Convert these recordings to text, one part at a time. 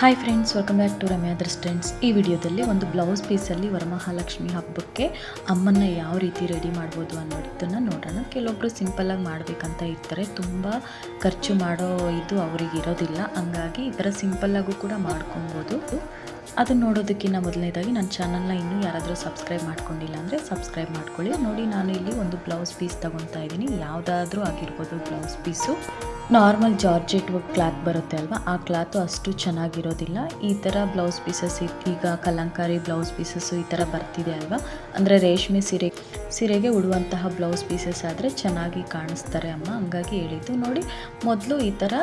Hi friends welcome back to Ramya friends ಈ ವಿಡಿಯೋದಲ್ಲಿ ಒಂದು ಬ್ಲೌಸ್ ಪೀಸಲ್ಲಿ ವರಮಹಾಲಕ್ಷ್ಮಿ ಹಬ್ಬಕ್ಕೆ ಅಮ್ಮನ್ನ ಯಾವ ರೀತಿ ರೆಡಿ ಮಾಡ್ಬೋದು ಅನ್ನೋದನ್ನು ನೋಡೋಣ. ಕೆಲವೊಬ್ಬರು ಸಿಂಪಲ್ಲಾಗಿ ಮಾಡಬೇಕಂತ ಇರ್ತಾರೆ. ತುಂಬ ಖರ್ಚು ಮಾಡೋ ಇದು ಅವ್ರಿಗೆ ಇರೋದಿಲ್ಲ. ಹಂಗಾಗಿ ಈ ಥರ ಸಿಂಪಲ್ಲಾಗೂ ಕೂಡ ಮಾಡ್ಕೊಬೋದು. ಅದನ್ನು ನೋಡೋದಕ್ಕಿಂತ ಮೊದಲನೇದಾಗಿ ನನ್ನ ಚಾನಲ್ನ ಇನ್ನೂ ಯಾರಾದರೂ ಸಬ್ಸ್ಕ್ರೈಬ್ ಮಾಡ್ಕೊಂಡಿಲ್ಲ ಅಂದರೆ ಸಬ್ಸ್ಕ್ರೈಬ್ ಮಾಡ್ಕೊಳ್ಳಿ. ನೋಡಿ, ನಾನು ಇಲ್ಲಿ ಒಂದು ಬ್ಲೌಸ್ ಪೀಸ್ ತೊಗೊತಾ ಇದ್ದೀನಿ. ಯಾವುದಾದ್ರೂ ಆಗಿರ್ಬೋದು blouse piece normal georgette cloth ಬರುತ್ತೆ ಅಲ್ವಾ? ಆ ಕ್ಲಾತು ಅಷ್ಟು ಚೆನ್ನಾಗಿರೋದಿಲ್ಲ. ಈ ಥರ ಬ್ಲೌಸ್ ಪೀಸಸ್ ಈಗ ಕಲಂಕಾರಿ ಬ್ಲೌಸ್ ಪೀಸಸ್ಸು ಈ ಥರ ಬರ್ತಿದೆ ಅಲ್ವಾ? ಅಂದರೆ ರೇಷ್ಮೆ ಸೀರೆ, ಸೀರೆಗೆ ಉಡುವಂತಹ ಬ್ಲೌಸ್ ಪೀಸಸ್ ಆದರೆ ಚೆನ್ನಾಗಿ ಕಾಣಿಸ್ತಾರೆ ಅಮ್ಮ. ಹಂಗಾಗಿ ಹೇಳಿದ್ದು. ನೋಡಿ, ಮೊದಲು ಈ ಥರ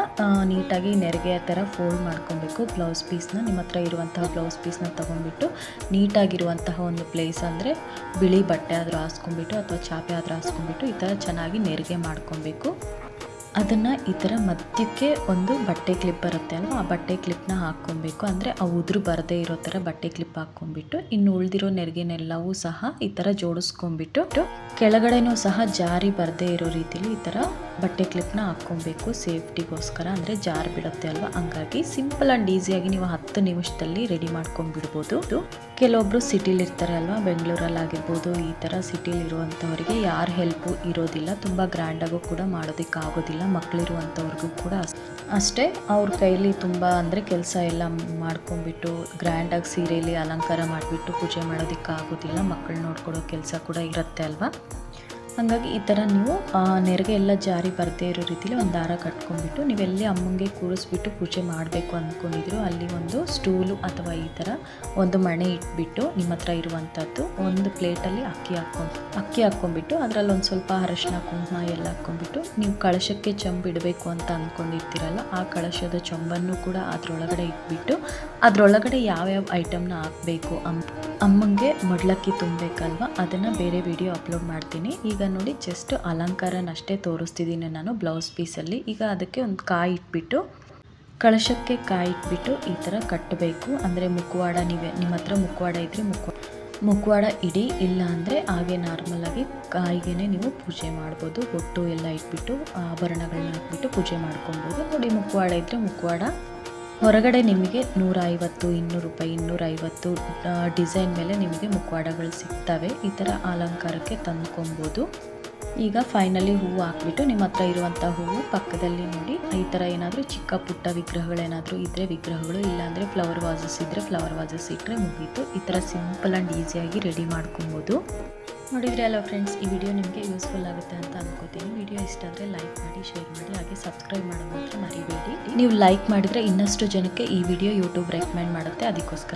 ನೀಟಾಗಿ ನೆರಿಗೆ ಥರ ಫೋಲ್ಡ್ ಮಾಡ್ಕೊಬೇಕು. ಬ್ಲೌಸ್ ಪೀಸ್ನ ನಿಮ್ಮ ಹತ್ರ ಇರುವಂತಹ ಬ್ಲೌಸ್ ಪೀಸ್ನ ತೊಗೊಂಡ್ಬಿಟ್ಟು ನೀಟಾಗಿರುವಂತಹ ಒಂದು ಪ್ಲೇಸ್ ಅಂದರೆ ಬಿಳಿ ಬಟ್ಟೆ ಆದರೂ ಹಾಸ್ಕೊಂಡ್ಬಿಟ್ಟು ಅಥವಾ ಚಾಪೆ ಆದರೂ ಹಾಸ್ಕೊಂಡ್ಬಿಟ್ಟು ಈ ಥರ ಚೆನ್ನಾಗಿ ನೆರಿಗೆ ಮಾಡ್ಕೊಬೇಕು. ಅದನ್ನು ಈ ಥರ ಮಧ್ಯಕ್ಕೆ ಒಂದು ಬಟ್ಟೆ ಕ್ಲಿಪ್ ಬರುತ್ತೆ ಅಲ್ವಾ? ಆ ಬಟ್ಟೆ ಕ್ಲಿಪ್ನ ಹಾಕ್ಕೊಬೇಕು. ಅಂದರೆ ಆ ಉದುರು ಬರದೇ ಇರೋ ಥರ ಬಟ್ಟೆ ಕ್ಲಿಪ್ ಹಾಕ್ಕೊಂಡ್ಬಿಟ್ಟು, ಇನ್ನು ಉಳಿದಿರೋ ನೆರಿಗೆನೆಲ್ಲವೂ ಸಹ ಈ ಥರ ಜೋಡಿಸ್ಕೊಂಡ್ಬಿಟ್ಟು, ಕೆಳಗಡೆನೂ ಸಹ ಜಾರಿ ಬರದೇ ಇರೋ ರೀತಿಲಿ ಈ ಥರ ಬಟ್ಟೆ ಕ್ಲಿಪ್ನ ಹಾಕ್ಕೊಬೇಕು ಸೇಫ್ಟಿಗೋಸ್ಕರ. ಅಂದರೆ ಜಾರ್ ಬಿಡುತ್ತೆ ಅಲ್ವಾ? ಹಂಗಾಗಿ ಸಿಂಪಲ್ ಆ್ಯಂಡ್ ಈಸಿಯಾಗಿ ನೀವು ಹತ್ತು ನಿಮಿಷದಲ್ಲಿ ರೆಡಿ ಮಾಡ್ಕೊಂಡ್ಬಿಡ್ಬೋದು. ಕೆಲವೊಬ್ಬರು ಸಿಟಿಲಿ ಇರ್ತಾರೆ ಅಲ್ವಾ? ಬೆಂಗಳೂರಲ್ಲಿ ಆಗಿರ್ಬೋದು, ಈ ಥರ ಸಿಟಿಲಿ ಇರುವಂಥವರಿಗೆ ಯಾರ ಹೆಲ್ಪು ಇರೋದಿಲ್ಲ. ತುಂಬ ಗ್ರ್ಯಾಂಡಾಗೂ ಕೂಡ ಮಾಡೋದಕ್ಕೆ ಆಗೋದಿಲ್ಲ ಮಕ್ಕಳಿರುವಂಥವ್ರಿಗೂ ಕೂಡ ಅಷ್ಟೇ ಅವ್ರ ಕೈಲಿ ತುಂಬ ಅಂದರೆ ಕೆಲಸ ಎಲ್ಲ ಮಾಡ್ಕೊಂಡ್ಬಿಟ್ಟು ಗ್ರ್ಯಾಂಡಾಗಿ ಸೀರೆಯಲ್ಲಿ ಅಲಂಕಾರ ಮಾಡಿಬಿಟ್ಟು ಪೂಜೆ ಮಾಡೋದಕ್ಕಾಗೋದಿಲ್ಲ ಮಕ್ಕಳು ನೋಡ್ಕೊಡೋ ಕೆಲಸ ಕೂಡ ಇರುತ್ತೆ ಅಲ್ವಾ? ಹಾಗಾಗಿ ಈ ಥರ ನೀವು ನೆರಗೆ ಎಲ್ಲ ಜಾರಿ ಬರದೇ ಇರೋ ರೀತಿಲಿ ಒಂದು ದಾರ ಕಟ್ಕೊಂಡ್ಬಿಟ್ಟು ನೀವೆಲ್ಲಿ ಅಮ್ಮಂಗೆ ಕೂರಿಸ್ಬಿಟ್ಟು ಪೂಜೆ ಮಾಡಬೇಕು ಅಂದ್ಕೊಂಡಿದ್ರು ಅಲ್ಲಿ ಒಂದು ಸ್ಟೂಲು ಅಥವಾ ಈ ಥರ ಒಂದು ಮಣೆ ಇಟ್ಬಿಟ್ಟು ನಿಮ್ಮ ಹತ್ರ ಇರುವಂಥದ್ದು ಒಂದು ಪ್ಲೇಟಲ್ಲಿ ಅಕ್ಕಿ ಹಾಕ್ಕೊಂಡು, ಅಕ್ಕಿ ಹಾಕ್ಕೊಂಡ್ಬಿಟ್ಟು ಅದರಲ್ಲಿ ಒಂದು ಸ್ವಲ್ಪ ಅರಶಿನ, ಕುಂಕುಮ ಎಲ್ಲ ಹಾಕ್ಕೊಂಡ್ಬಿಟ್ಟು ನೀವು ಕಳಶಕ್ಕೆ ಚಂಬು ಇಡಬೇಕು ಅಂತ ಅಂದ್ಕೊಂಡಿರ್ತೀರಲ್ಲ, ಆ ಕಳಶದ ಚೊಂಬನ್ನು ಕೂಡ ಅದರೊಳಗಡೆ ಇಟ್ಬಿಟ್ಟು ಅದರೊಳಗಡೆ ಯಾವ್ಯಾವ ಐಟಮ್ನ ಹಾಕಬೇಕು ಅಮ್ಮ ಅಮ್ಮಂಗೆ ಮಡ್ಲಕ್ಕಿ ತುಂಬಬೇಕಲ್ವ, ಅದನ್ನು ಬೇರೆ ವಿಡಿಯೋ ಅಪ್ಲೋಡ್ ಮಾಡ್ತೀನಿ. ಈಗ ನೋಡಿ ಜಸ್ಟ್ ಅಲಂಕಾರನಷ್ಟೇ ತೋರಿಸ್ತಿದ್ದೀನಿ ನಾನು ಬ್ಲೌಸ್ ಪೀಸಲ್ಲಿ. ಈಗ ಅದಕ್ಕೆ ಒಂದು ಕಾಯಿ ಇಟ್ಬಿಟ್ಟು, ಕಳಶಕ್ಕೆ ಕಾಯಿ ಇಟ್ಬಿಟ್ಟು ಈ ಥರ ಕಟ್ಟಬೇಕು. ಅಂದರೆ ಮುಖವಾಡ ನೀವೇ, ನಿಮ್ಮ ಹತ್ರ ಮುಖವಾಡ ಇದ್ದರೆ ಮುಖ ಮುಖವಾಡ ಇಡಿ, ಇಲ್ಲ ಅಂದರೆ ಹಾಗೆ ನಾರ್ಮಲಾಗಿ ಕಾಯಿಗೆನೆ ನೀವು ಪೂಜೆ ಮಾಡ್ಬೋದು. ಹೊಟ್ಟು ಎಲ್ಲ ಇಟ್ಬಿಟ್ಟು, ಆಭರಣಗಳನ್ನ ಹಾಕ್ಬಿಟ್ಟು ಪೂಜೆ ಮಾಡ್ಕೊಬೋದು. ನೋಡಿ ಮುಖವಾಡ ಇದ್ದರೆ ಮುಖವಾಡ. ಹೊರಗಡೆ ನಿಮಗೆ ನೂರ ಐವತ್ತು ಇನ್ನೂರು ರೂಪಾಯಿ ಇನ್ನೂರೈವತ್ತು ಡಿಸೈನ್ ಮೇಲೆ ನಿಮಗೆ ಮುಖವಾಡಗಳು ಸಿಗ್ತವೆ. ಈ ಥರ ಅಲಂಕಾರಕ್ಕೆ ತಂದ್ಕೊಬೋದು. ಈಗ ಫೈನಲಿ ಹೂವು ಹಾಕ್ಬಿಟ್ಟು ನಿಮ್ಮ ಹತ್ರ ಇರುವಂಥ ಹೂವು ಪಕ್ಕದಲ್ಲಿ ನೋಡಿ. ಈ ಥರ ಏನಾದರೂ ಚಿಕ್ಕ ಪುಟ್ಟ ವಿಗ್ರಹಗಳೇನಾದರೂ ಇದ್ದರೆ ವಿಗ್ರಹಗಳು, ಇಲ್ಲಾಂದರೆ ಫ್ಲವರ್ ವಾಸಸ್ ಇದ್ದರೆ ಫ್ಲವರ್ ವಾಸಸ್ ಇಟ್ಟರೆ ಮುಗೀತು. ಈ ಥರ ಸಿಂಪಲ್ ಆ್ಯಂಡ್ ಈಸಿಯಾಗಿ ರೆಡಿ ಮಾಡ್ಕೊಬೋದು. ನೋಡಿದರೆ ಅಲ್ಲ ಫ್ರೆಂಡ್ಸ್ ಈ ವಿಡಿಯೋ ನಿಮಗೆ ಯೂಸ್ಫುಲ್ ಆಗುತ್ತೆ ಅಂತ ಅನ್ಕೋತೀನಿ. ವಿಡಿಯೋ ಇಷ್ಟ ಆದರೆ ಲೈಕ್ ಮಾಡಿ ಶೇರ್ ಮಾಡಿ, ಹಾಗೆ ಸಬ್ಸ್ಕ್ರೈಬ್ ಮಾಡೋದು ಮಾತ್ರ ನೀವು ಲೈಕ್ ಮಾಡಿದರೆ ಇನ್ನಷ್ಟು ಜನಕ್ಕೆ ಈ ವಿಡಿಯೋ ಯೂಟ್ಯೂಬ್ ರೆಕಮೆಂಡ್ ಮಾಡುತ್ತೆ. ಅದಕ್ಕೋಸ್ಕರ.